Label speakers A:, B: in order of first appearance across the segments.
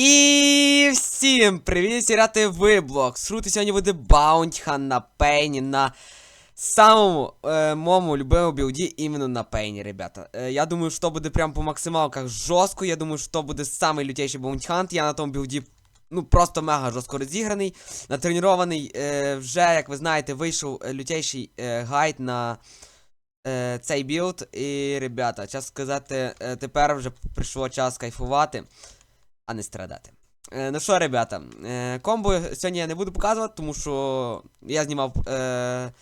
A: І всім привіт, сіряти виблок. Срути сьогодні буде баунтіха на пейні на самому е, моєму любимому білді іменно на пейні, ребята. Е, я думаю, що буде прям по максималках жорстко. Я думаю, що буде самий лютейший баунтіхант. Я на тому білді ну просто мега жорстко розіграний, натренований. Е, вже, як ви знаєте, вийшов е, лютейший е, гайд на е, цей білд. І, ребята, час сказати, е, тепер вже прийшло час кайфувати а не страдати. Е, ну що, ребята, е, комбо сьогодні я не буду показувати, тому що я знімав е,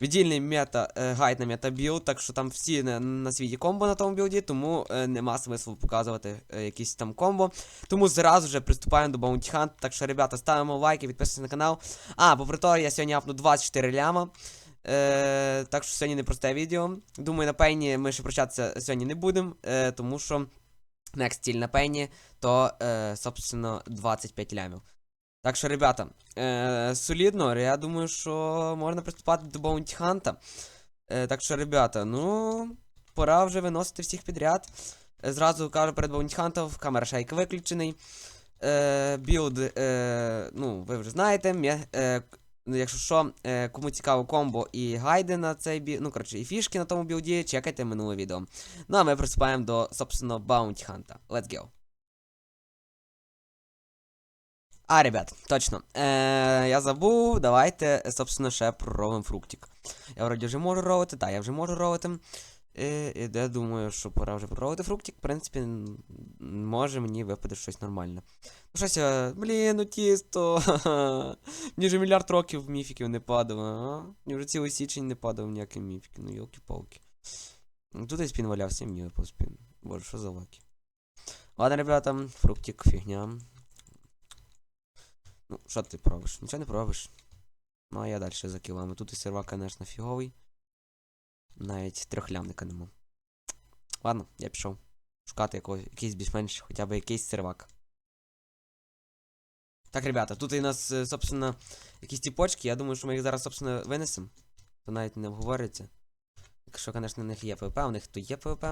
A: віддільний мета е, гайд на метабілд, так що там всі на, на світі комбо на тому білді, тому е, нема смислу показувати е, якісь там комбо. Тому зразу же приступаємо до Bounty Hunt. Так що, ребята, ставимо лайки, підписуйтесь на канал. А, попри то, я сьогодні апну 24 ляма. Е, так що сьогодні непросте відео. Думаю, на пейні ми ще прощатися сьогодні не будемо, е, тому що next стіль на пейні, то, е, собственно, 25 лямів. Так що, ребята, е, солідно, я думаю, що можна приступати до Bounty Hunt. Е, так що, ребята, ну, пора вже виносити всіх підряд. Е, зразу кажу перед Bounty Hunt, камера шейк виключений. Е, білд, е, ну, ви вже знаєте, е, ну, якщо що, е, кому цікаво комбо і гайди на цей бі... ну, коротше, і фішки на тому білді, чекайте минуле відео. Ну, а ми приступаємо до, собственно, Bounty Hunt. Let's go. А, ребят, точно. Е, я забув, давайте, собственно, ще проровим фруктик. Я вроді вже можу ровити, так, я вже можу ровити. І, і думаю, що пора вже проровити фруктик. В принципі, може мені випаде щось нормальне. Ну щось я. Блін, ну тісто. Мені вже мільярд років міфіків не падав, а? Мені вже цілий січень не падав ніякі міфіки, ну йолки-палки. Ну, Тут і спін валявся, мені випав спін. Боже, що за лаки. Ладно, ребята, фруктик, фігня. Ну, що ти пробиш? Нічого не пробиш. Ну, а я далі за кілами. Тут і сервак, конечно, фіговий. Навіть трьохлямника нема. Ладно, я пішов. Шукати якого, якийсь більш-менш, хоча б якийсь сервак. Так, ребята, тут і нас, е, собственно, якісь тіпочки. Я думаю, що ми їх зараз, собственно, винесемо. То навіть не обговорюється. Якщо, звісно, у них є ПВП, у них то є ПВП.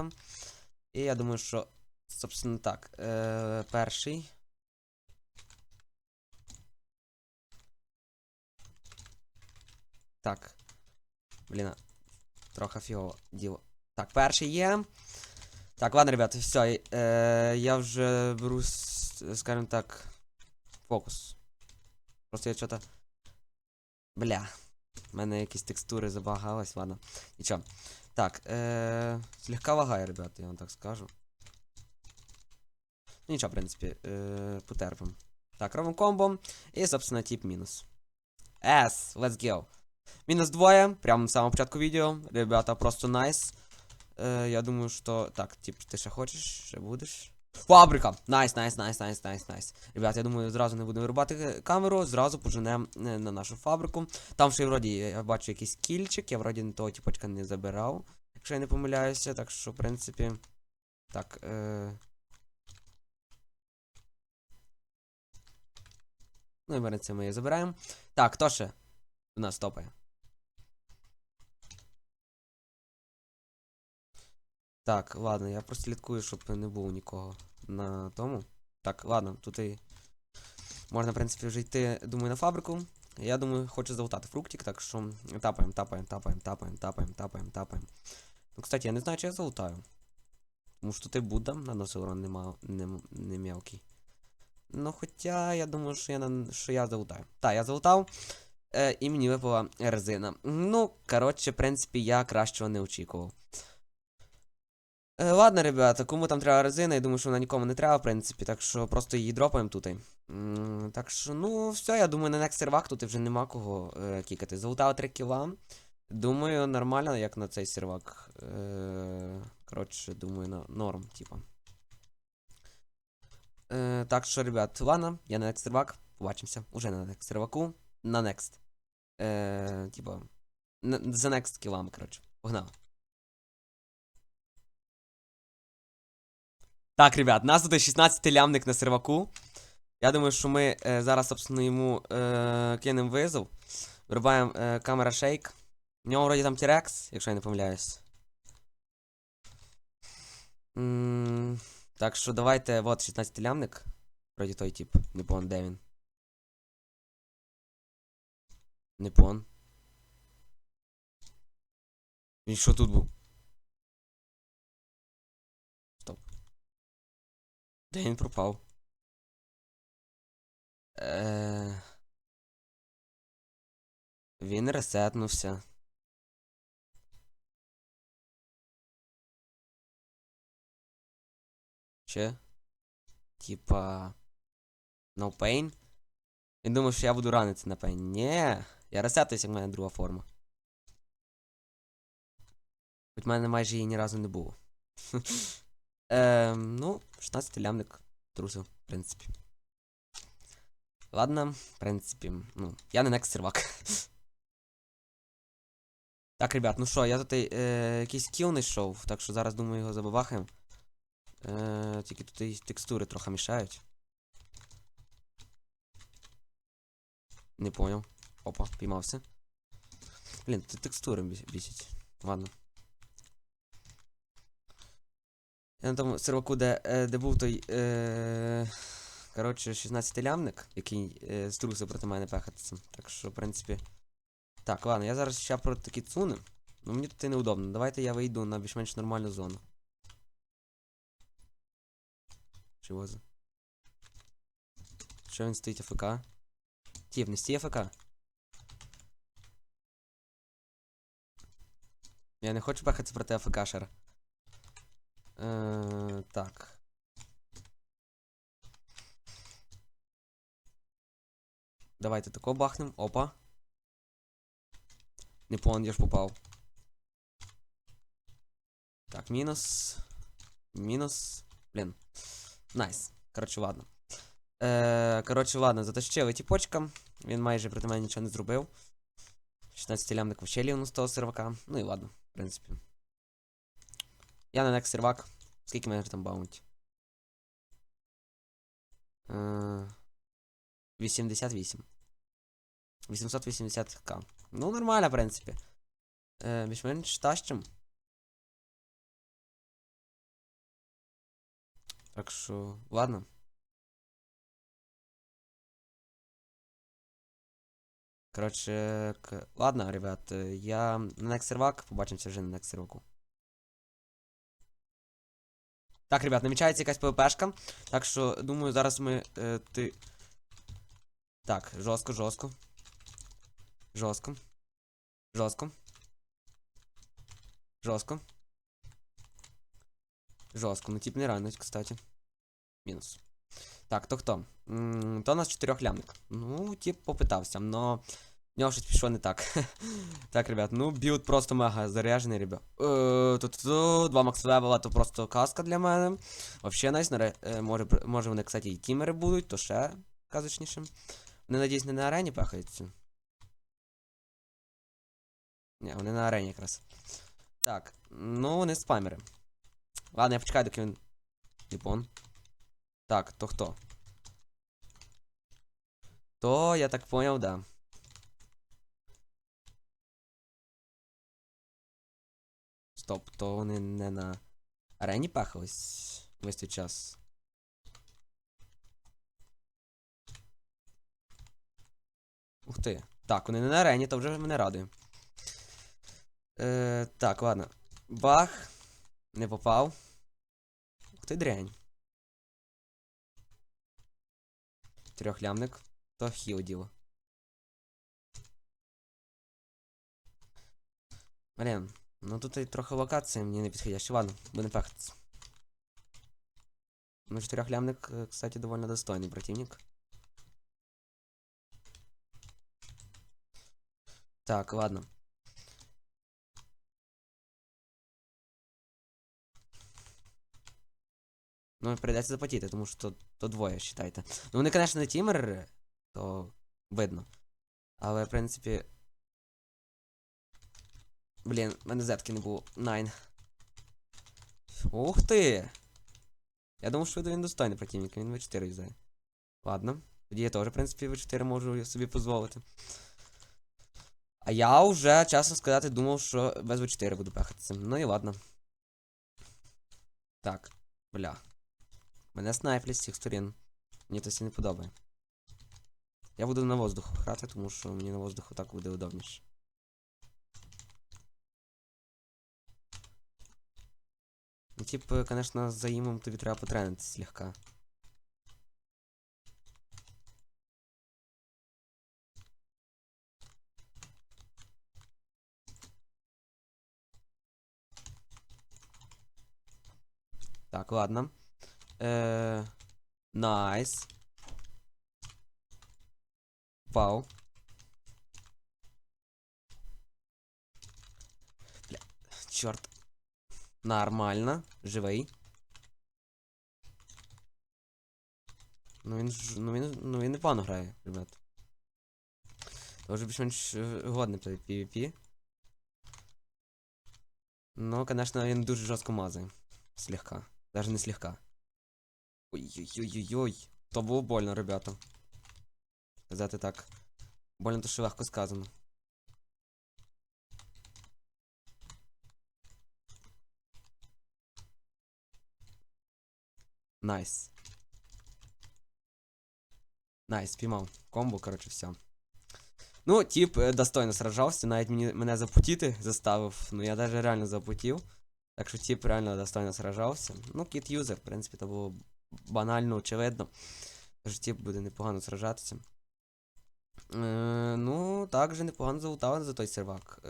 A: І я думаю, що, собственно, так. Е, перший. Так. Блін, трохи фігово діло. Так, перший є. Так, ладно, ребята, все. Е, я вже беру, скажімо так, фокус. Просто я что-то. Бля. У мене якісь текстури забагались, ладно. Нічого. Так, е, слегка лагає, ребята, я вам так скажу. Ну, Нічого, в принципі, е, потерпим. Так, робимо комбо. І, собственно, тип мінус. S, let's go. Мінус двоє, прямо на самому початку відео. Ребята, просто найс. Е, я думаю, що. Так, тип, ти ще хочеш? Ще будеш? Фабрика! Найс, найс, найс, найс, найс, найс. Ребят, я думаю, зразу не будемо вирубати е, камеру, зразу поженемо е, на нашу фабрику. Там ще вроді я бачу якийсь кільчик, я вроді того типочка не забирав, якщо я не помиляюся, так що, в принципі. Так, е... Ну і меренці ми її забираємо. Так, хто ще? У нас топає. Так, ладно, я просто слідкую, щоб не було нікого на тому. Так, ладно, тут і можна, в принципі, вже йти, думаю, на фабрику. Я думаю, хочу залутати фруктик, так що тапаємо, тапаємо, тапаємо, тапаємо, тапаємо, тапаємо, тапаємо. Ну, кстати, я не знаю, чи я залутаю. Тому що і Будда наносив урон нема, не, не мелкий. Ну, хоча я думаю, що я, на, що я залутаю. Так, я залутав. Е, і мені випала резина. Ну, коротше, в принципі, я кращого не очікував. Е, ладно, ребята, кому там треба резина, я думаю, що вона нікому не треба, в принципі, так що просто її дропаємо тут. М, Так що, ну, все, я думаю, на next сервак тут вже нема кого е, кікати. Залутав 3 кіла. Думаю, нормально, як на цей сервак. Е, коротше, думаю, на норм, типа. Е, так що, ребят, ладно, я на next сервак. Побачимося. Уже на next серваку. На next. Е, типа. За next кілами, коротше. Погнали. Так, ребят, нас тут 16 лямник на серваку. Я думаю, що ми е, зараз, собственно, йому е, кинемо визов. Вирубаємо е, камера шейк. В нього вроді там T-Rex, якщо я не помиляюсь. М, Так що давайте, от 16 лямник. Вроді той тип. Не пон, де він? Не пон. Він що тут був? Стоп. Де він пропав? Е... Він ресетнувся. Чи? Типа. No pain? Він думав, що я буду ранити на pain. Ні, я ресетуюсь, як в мене друга форма. Хоч в мене майже її ні разу не було. Ем, ну, 16 лямник трусив, в принципі. Ладно, в принципі, ну, я не некс сервак. Так, ребят, ну що, я тут е, якийсь кіл знайшов, так що зараз думаю його забабахаємо. Е, тільки тут і текстури трохи мішають. Не понял. Опа, піймався. Блін, тут текстури бі- бісять. Ладно. Я на тому серваку, де, е, де був той. Е, коротше, 16-лямник, який е, струсив проти мене пехатися. Так що, в принципі. Так, ладно, я зараз ще проти Кіцуни. Ну мені тут і неудобно. Давайте я вийду на більш-менш нормальну зону. Чого за? Що він стоїть АФК? Тіп, не стій АФК. Я не хочу пехатися проти АФКшера. Е, так. Давайте тако бахнем. Опа. Не понял, я ж попав. Так, мінус. Мінус. Блін. Найс. Коротше, ладно. Е, коротше, ладно, затащили тіпочка. Він майже проти мене нічого не зробив. 16 лямник вообще лівну з того сервака. Ну і ладно, в принципі. Я на некс сервак. Скільки мене там баунті? Е, 88. 880к. Ну, нормально, в принципі. Е, більш-менш тащим. Так що, ладно. Коротше, к... ладно, ребят, е, я на next сервак, побачимося вже на next серваку. Так, ребят, намічається якась ПВПшка. Так що, думаю, зараз ми. Е, ти. Так, жорстко, жорстко. Жорстко. Жорстко. Жорстко. Жорстко. Ну тип не ранить, кстати. Мінус. Так, то хто? То у нас чотирьохлямник. Ну, тип попитався, но в нього щось пішло не так. так, ребят, ну білд просто мега заряжений, ребят. Е, Тут два макс левела, то просто каска для мене. Вообще найс, е, може, може вони, кстати, і тімери будуть, то ще казочніше. Вони, надіюсь, не на арені пахаються. Ні, вони на арені якраз. Так, ну вони спамери. Ладно, я почекаю, доки він. Ліпон. Так, то хто? То, я так понял, да. Стоп, то вони не на арені пахались весь цей час. Ух ти. Так, вони не на арені, то вже мене радує. Е, так, ладно. Бах. Не попав. Ух ти дрянь. Трьохлямник. То хіл діло. Блін, ну тут і трохи локація мені не підходяща. Ладно, будемо пехатися. Ну, чотирьохлямник, е, кстати, довольно достойний противник. Так, ладно. Ну, прийдеться заплатити, тому що то, двоє, считайте. Ну, вони, звісно, не тімери, то видно. Але, в принципі. Блін, в мене зетки не було. Найн. Ух ти! Я думав, що він достойний противник, він В4 юзає. Ладно. Тоді я теж, в принципі, В4 можу собі дозволити. А я вже, чесно сказати, думав, що без В4 буду пехатися. Ну і ладно. Так, бля. Мене снайплять з всіх сторін. Мені це все не подобає. Я буду на воздуху грати, тому що мені на воздуху так буде удобніше. Ну, тип, конечно, за імом тобі треба потренитися слегка. Так, ладно. Э, Найс. Вау. Бля, чорт. Нормально. Живий. Ну він ж. Ну він. Ну він непогано грає, ребят. Тоже більш-менш е, годний PvP. Ну, конечно, він дуже жорстко мазає. Слегка. Даже не слегка. Ой-ой-ой-ой-ой. То було больно, ребята. Сказати так. Больно то що легко сказано. Найс. Найс, піймав. Комбо, коротше, все. Ну, тип е, достойно сражався, навіть мені, мене запутіти заставив. Ну я даже реально запутів. Так що тип реально достойно сражався. Ну, кіт юзер, в принципі, то було банально очевидно. Тож тип буде непогано сражатися. Е, ну, також непогано залутали за той сервак. Е,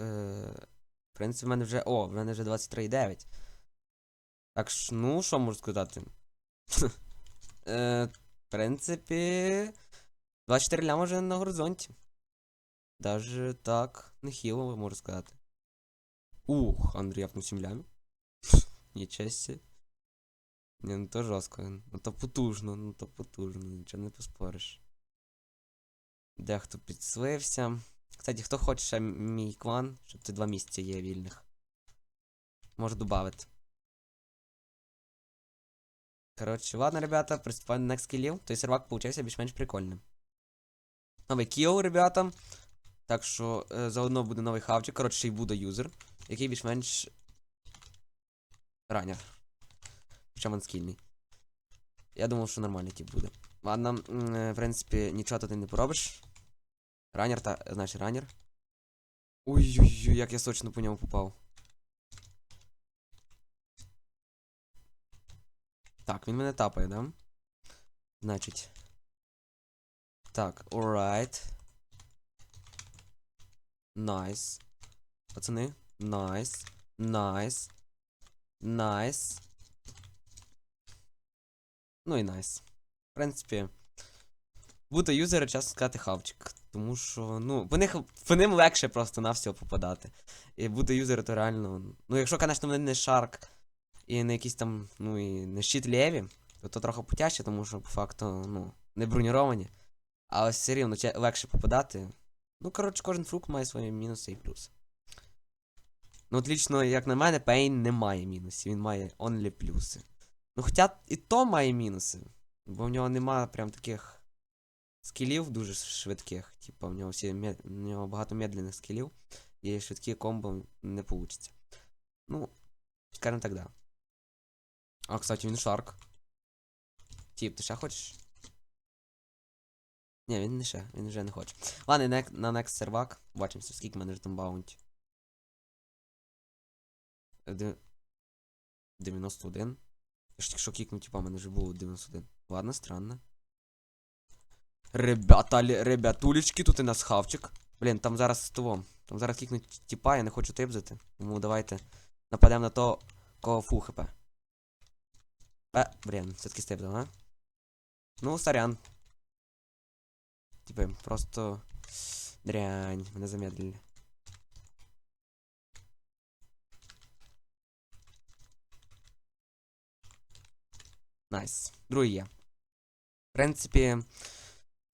A: в принципі, в мене вже. О, в мене вже 23,9. Так ж, ну, що можу сказати? е, в принципі. 24 ляма вже на горизонті. Даже так, нехило, можу сказати. Ух, Андрій апнув 7 лямів. Нічого себе. Ні, ну то жорстко. Ну то потужно, ну то потужно, нічого не поспориш. Дехто підслився. Кстати, хто хоче ще мій клан, щоб це два місця є вільних. Можу додати. Коротше, ладно, ребята, приступаємо до next кілів. Той сервак получився більш-менш прикольним. Новий кіл, ребята. Так що е, заодно буде новий хавчик. Коротше, ще й буде юзер, який більш-менш ранер. Хоча він скільний. Я думав, що нормальний тип буде. Ладно, е, в принципі, нічого тут не поробиш. Ранер та. Значить ранер. Ой-ой-ой, як я сочно по ньому попав. Так, він мене тапає, да? Значить. Так, alright. Найс. Пацани. Найс. Найс. Найс. Ну і найс. В принципі. Бути юзера, чесно сказати, хавчик. Тому що, ну, по них по ним легше просто на все попадати. І бути юзером, то реально. Ну, якщо, звісно, вони не шарк і не якісь там, ну і не щит леві, то то трохи потяжче, тому що по факту, ну, не броніровані. Але все рівно легше попадати. Ну, коротше, кожен фрукт має свої мінуси і плюси. Ну, от лічно, як на мене, Пейн не має мінусів, він має only плюси. Ну, хоча і то має мінуси. Бо в нього нема прям таких скілів дуже швидких. Типа, в нього всі мед... в нього багато медленних скілів. І швидкі комбо не вийде. Ну, скажем так, да. А, кстати, він шарк. Тіп, ти ще хочеш? Ні, він не ще, він вже не хоче. Ладно, на, на next сервак. Бачимося, скільки мене там баунті. Е, 91. Я ж тільки що кікнув, типа, мене вже було 91. Ладно, странно. Ребята, ребятулечки, тут у нас хавчик. Блін, там зараз того. Там зараз кікнуть тіпа, я не хочу типзати. Тому давайте нападемо на то, кого фу хп. Е, блін, все-таки степдав, а? Ну, сорян. Типа, просто... Дрянь, мене замедлили. Найс. Другий є. В принципі.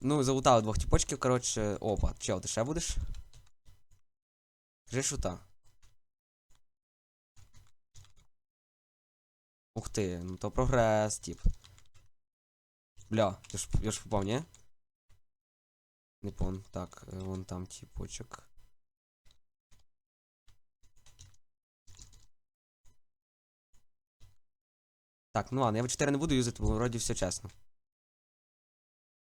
A: Ну, залутали двох тіпочків, коротше. Опа, чел, ти ще будеш? Кажи шута. Ух ти, ну то прогрес, тип. Бля, я ж, я ж попав, ні? Не пон. Так, е, вон там типочок. Так, ну ладно, я в 4 не буду юзати, бо вроді все чесно.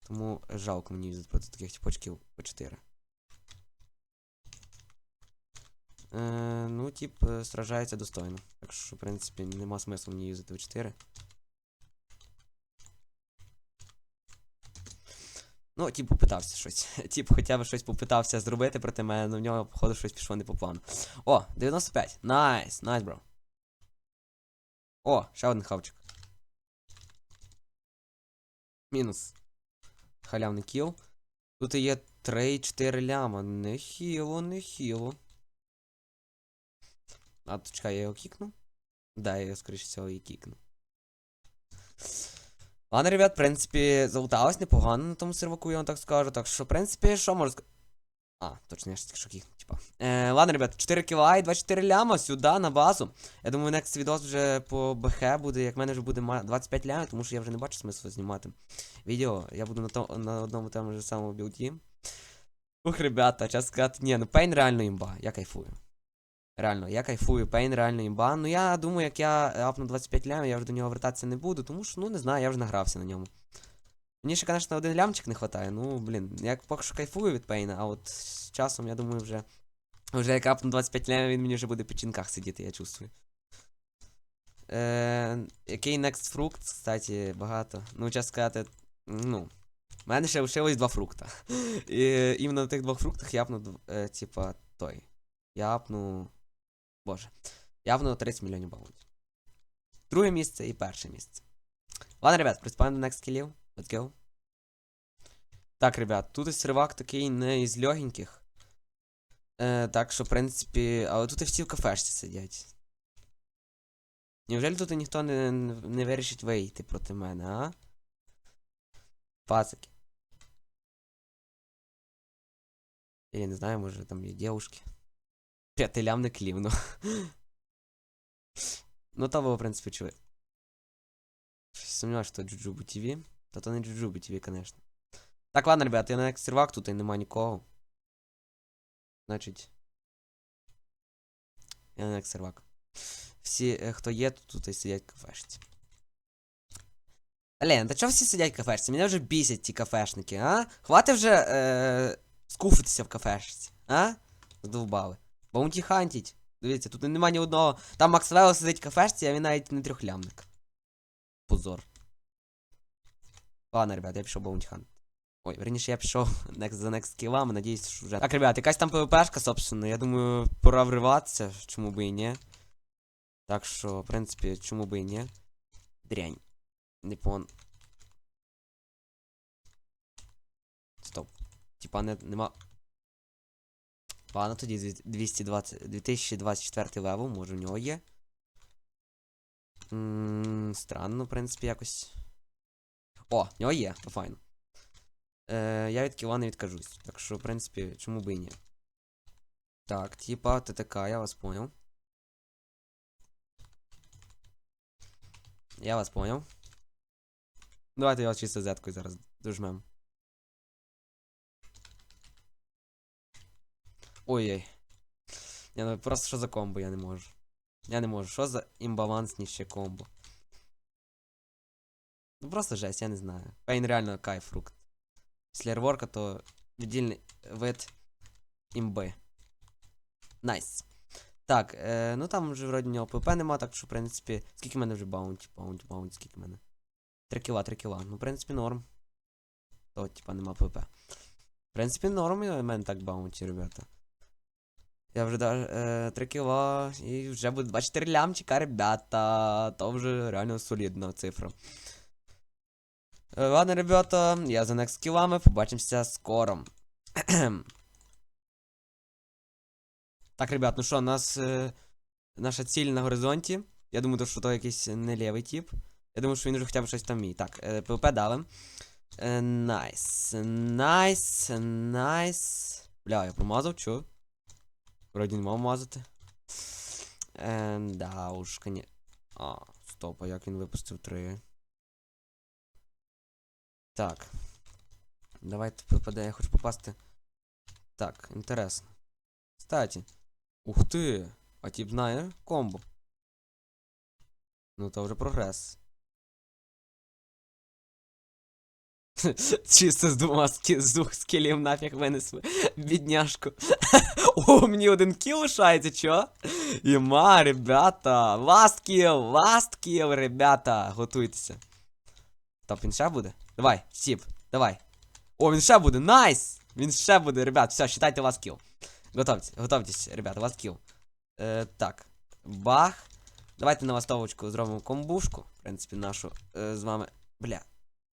A: Тому жалко мені юзати проти таких типочків по 4. Е, ну, тип, е, сражається достойно. Так що, в принципі, нема смислу мені юзати В4. Ну, тип попитався щось. Тип хоча б щось попитався зробити проти мене, але в нього, походу, щось пішло не по плану. О, 95. Найс, найс, бро. О, ще один хавчик. Мінус. Халявний кіл. Тут є 3-4 ляма. Нехіло, нехіло. А, то чекай, я його кікну? Да, я його, скоріше всього, і кікну. Ладно, ребят, в принципі, залуталось непогано на тому серваку, я вам так скажу. Так що, в принципі, що можу сказати. А, точно, я ж тільки що кікну, типа. Е, ладно, ребят, 4 кіла і 24 ляма сюди, на базу. Я думаю, next відос вже по БХ буде, як в мене вже буде 25 лямів, тому що я вже не бачу смислу знімати відео. Я буду на, то, на одному тому ж самому білді. Ух, ребята, час сказати, ні, ну Пейн реально імба, я кайфую. Реально, я кайфую, Пейн реально імба. Ну я думаю, як я апну 25 лямів, я вже до нього вертатися не буду, тому що, ну не знаю, я вже награвся на ньому. Мені ще, звісно, один лямчик не вистачає, ну, блін, я поки що кайфую від Пейна, а от з часом, я думаю, вже. Вже як апну 25 лямів, він мені вже буде в печінках сидіти, я чувствую. Е, який next fruit, кстати, багато. Ну, чесно сказати, ну. У мене ще лишилось два фрукта. І іменно на тих двох фруктах я апну, е, типа, той. Я апну. Боже. Я апну 30 мільйонів баунтів. Друге місце і перше місце. Ладно, ребят, приступаємо до next кілів. Let's go. Так, ребят, тут ось сервак такий не із легеньких. Е, так що, в принципі, але тут і всі в кафешці сидять. Неужели тут ніхто не, не вирішить вийти проти мене, а? Пацики. Я не знаю, може там є дівушки. П'ятилямний клів, ну. ну то ви, в принципі, чули. Сумніваюся, що Джуджубу ТВ. Та то не Джуджубу ТВ, конечно. Так, ладно, ребят, я на next сервак, тут і нема нікого. Значить. Я на next сервак. Всі, е, хто є, тут, і сидять кафешці. Блін, та чого всі сидять кафешці? Мене вже бісять ті кафешники, а? Хватить вже е, скуфитися в кафешці, а? Здовбали. Баунті хантіть. Дивіться, тут нема ні одного. Там Максвелл сидить в кафешці, а він навіть не трьохлямник. Позор. Ладно, ребят, я пішов баунті хант. Ой, верніше, я пішов next, за next кілами, надіюсь, що вже. Так, ребят, якась там ПВПшка, собственно. Я думаю, пора вриватися, чому би і ні. Так що, в принципі, чому би і ні. Дрянь. Непон. Стоп. Типа не, нема. Ладно, тоді дві- 220, 2024 левел, може в нього є. Ммм, странно, в принципі, якось. О, в нього є, то файно. Е, я від кіла не відкажусь. Так що, в принципі, чому би і ні. Так, типа, ТТК, я вас понял. Я вас понял. Давайте я вас чисто зеткою зараз дожмем. Ой-ой. Я ну просто що за комбо, я не можу. Я не можу. Що за імбалансніше комбо? Ну просто жесть, я не знаю. Пейн реально кайф фрукт. Після ерворка то віддільний вид імби. Найс. Так, е, ну там вже вроді нього ПП нема, так що, в принципі. Скільки в мене вже баунті, баунті, баунті, скільки в мене? 3 кіла, 3 кіла. Ну, в принципі, норм. То, типа, нема ПП. В принципі, норм і в мене так баунті, ребята. Я вже даже е, 3 кіла і вже буде 24 лямчика, ребята. То вже реально солідна цифра. Е, ладно, ребята, я за next кілами, побачимося скоро. так, ребят, ну що, нас е, наша ціль на горизонті. Я думаю, що то якийсь не лівий тип. Я думаю, що він вже хоча б щось там мій. Так, е, ПВП дали. Е, Найс. Найс. Найс. Бля, я помазав, чо? Вроді не мав мазати. Е, да, уж, коні. А, стоп, а як він випустив три? Так. Давайте попаде, я хочу попасти. Так, інтересно. Кстати. Ух ти! А тип знає комбо. Ну то вже прогрес. Чисто з двома з двох скілів нафіг винесли. Бідняшку. О, мені один кіл лишається, чо? Іма, ребята. Last kill, last kill, ребята. Готуйтеся. Топ, він ще буде? Давай, сіп, давай. О, він ще буде, найс! Він ще буде, ребят, все, считайте last kill. Готовьтесь, готовьтесь, ребята, last kill. Е, так. Бах. Давайте на ластовочку зробимо комбушку. В принципі, нашу е, з вами. Бля.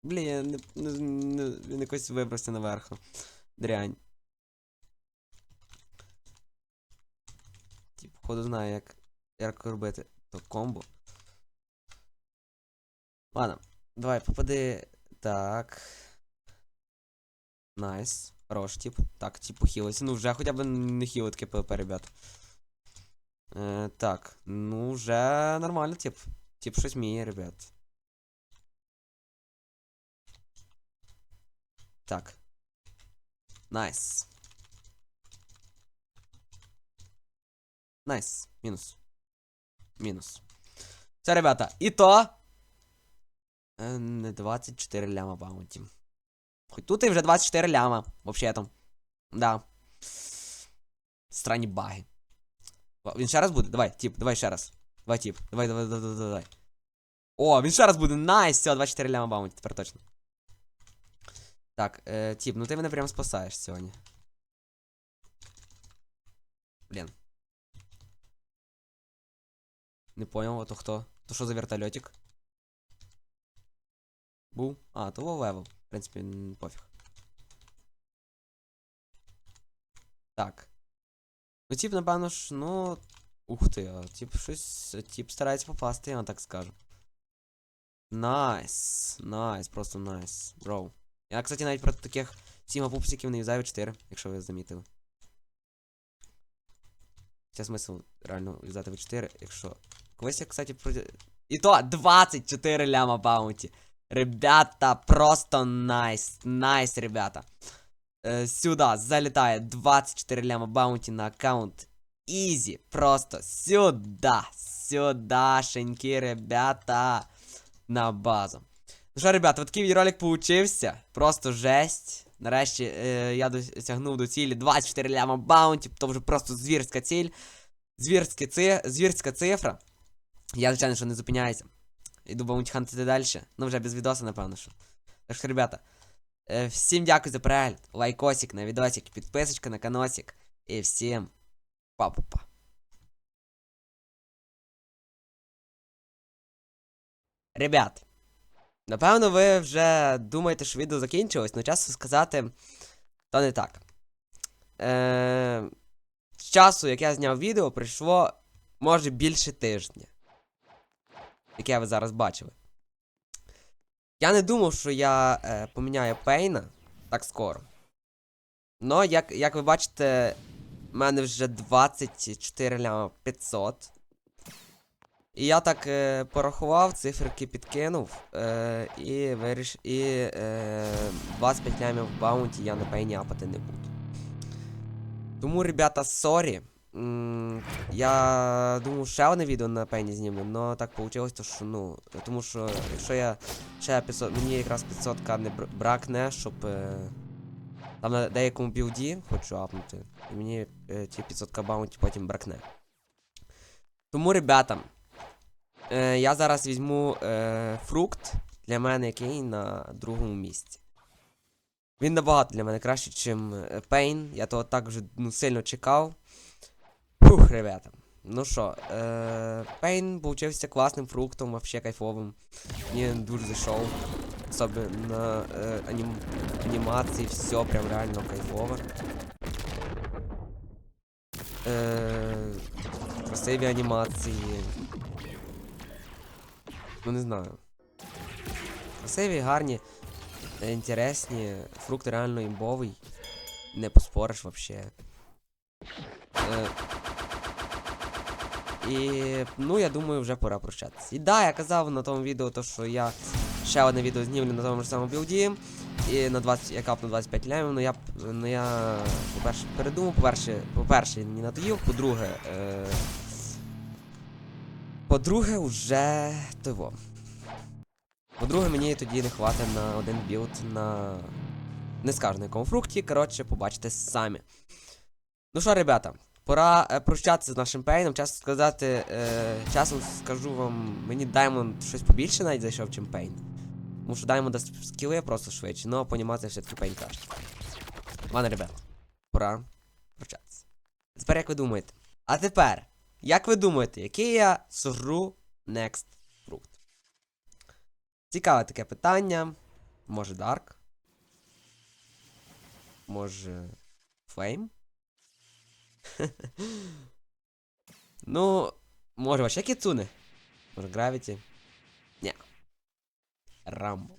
A: Бля, я не, не, не, він якось вибрався наверху. Дрянь. Ті, походу, знаю, як, як робити то комбо. Ладно, давай, попади. Так. Найс. Хорош, тип. Так, тип похилився. Ну, вже хоча б не хіло таке ПВП, ребят. Е, так, ну вже нормально, тип. Тип щось вміє, ребят. Так. Найс. Найс. Мінус. Мінус. Все, ребята. І то. Е, Не 24 ляма баунті. Хоч тут і вже 24 ляма, вообще-то. Да. Странні баги. Він ще раз буде? Давай, тип, давай ще раз. Давай, тип. Давай, давай, давай, давай, давай. О, він ще раз буде. Найс! Все, 24 ляма баунті, тепер точно. Так, е, тип, ну ти мене прям спасаєш сьогодні. Блін. Не понял, а то хто? То що за вертольотик? Був? А, то левел. В принципі, пофіг. Так. Ну, тип, напевно ж, ну. Ух ти, а тип щось. Тип старається попасти, я вам так скажу. Найс. Найс, просто найс. Броу. Я, кстати, навіть проти таких пупсиків не юзаю 4, якщо ви замітили. Це смисл реально юзати V4, якщо. Колись я, кстати, проти... І то 24 ляма баунті. Ребята, просто найс. Найс, ребята. Е, сюда залітає 24 ляма баунті на аккаунт. Ізі. Просто сюда. Сюдашеньки, ребята. На базу. Ну що, ребята, от такий відеоролик получився. Просто жесть. Нарешті е, я досягнув до цілі 24 ляма баунті, то вже просто звірська ціль. Звірська, ци... Звірська цифра. Я, звичайно, що не зупиняюся. Іду баунті хантити далі. Ну, вже без відоса, напевно, що. Так що, ребята, е, всім дякую за перегляд. Лайкосик на відосик, підписочка на каносик. І всім па-па-па. Ребят, напевно, ви вже думаєте, що відео закінчилось, але чесно сказати, то не так. Е, з часу, як я зняв відео, пройшло може більше тижня. Яке ви зараз бачили. Я не думав, що я е, поміняю Пейна так скоро. Но, як, як ви бачите, в мене вже 24 ляма 500. І я так е, порахував, циферки підкинув. Е, і виріш... І е, 25 лямів в баунті я на пейні апати не буду. Тому, ребята, сорі. Я думав, ще одне відео на пейні знімлю, але так вийшло, що ну. Тому що якщо я ще 500, мені якраз 500к не бракне, щоб. Е, там на деякому білді хочу апнути. І мені е, ті 500к баунті потім бракне. Тому, ребята, е, я зараз візьму фрукт для мене, який на другому місці. Він набагато для мене краще, ніж Пейн. Я того так вже ну, сильно чекав. Фух, ребята. Ну що, е, Пейн получився класним фруктом, вообще кайфовим. Мені дуже зайшов. Особенно е, анім... анімації, все прям реально кайфово. Е, красиві анімації. Ну не знаю. Красиві, гарні, інтересні. Фрукт реально імбовий. Не поспориш вообще. Е, і ну я думаю, вже пора прощатися. І да, я казав на тому відео, то, що я ще одне відео знімлю на тому ж самому білді. І на 20, я капну 25 лямів, ну я ну я по-перше передумав, по-перше, по-перше, не надоїв, по-друге. Е, по-друге, вже того. По-друге, мені тоді не хватить на один білд на. Не скажу на якому фрукті, коротше, побачите самі. Ну що, ребята, пора е, прощатися з нашим пейном. Чесно сказати, е, чесно скажу вам, мені Даймонд щось побільше навіть зайшов, чим пейн. Тому що Даймонда с- скіли просто швидше, але по анімації все-таки пейн краще. Ладно, ребят, пора прощатися. Тепер як ви думаєте? А тепер, як ви думаєте, який я сожру next фрукт? Цікаве таке питання. Може Dark? Може. Flame? ну, може вообще Кіцуне? Може Gravity? Ні. Rumble.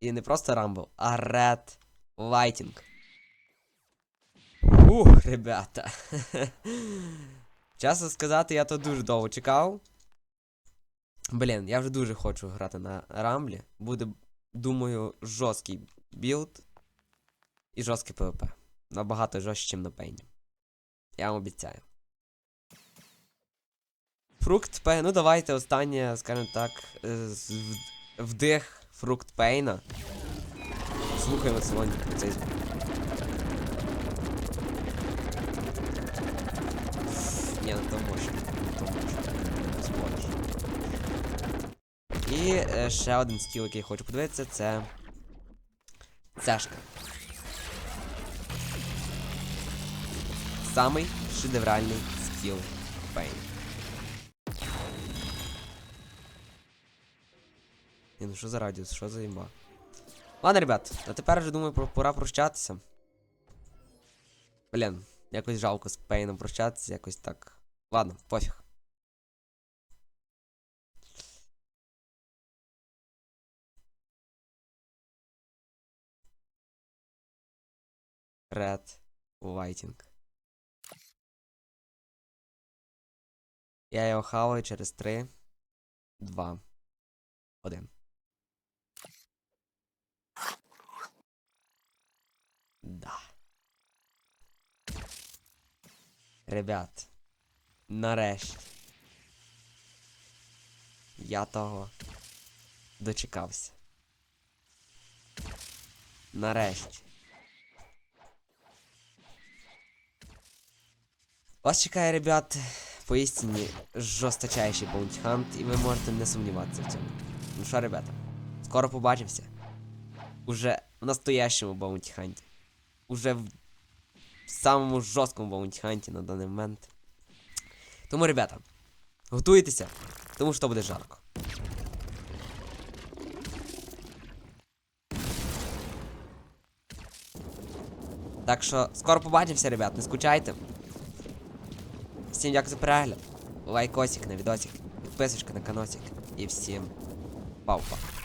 A: І не просто Rumble, а Red Lighting. Ух, ребята. Чесно сказати, я то дуже довго чекав. Блін, я вже дуже хочу грати на Рамблі. Буде, думаю, жорсткий білд і жорсткий ПВП. Набагато жорстче, ніж на пейні. Я вам обіцяю. Фрукт пейна. Ну давайте останнє, скажімо так, е, вдих фрукт пейна. Слухаємо салоні цей звук. Ні, ну то може. І е, ще один скіл, який я хочу подивитися, це. Цешка. Самий шедевральний скіл Пейн. Ні, ну що за радіус, що за імба? Ладно, ребят, а тепер вже думаю, про- пора прощатися. Блін, якось жалко з Пейном прощатися, якось так. Ладно, пофіг. Red Lighting. Я його хаваю через 3, 2, 1. Да. Ребят, нарешті. Я того дочекався. Нарешті. Вас чекає, ребят, поістині жорсточайший Hunt, і ви можете не сумніватися в цьому. Ну що, ребята, скоро побачимося. Уже в настоящому Hunt. Уже в самому жорсткому Hunt на даний момент. Тому, ребята, готуйтеся, тому що буде жарко. Так що скоро побачимося, ребят, не скучайте. Всім дякую за перегляд. Лайкосик на відосик, підписочка на каносик. І всім пау-пау.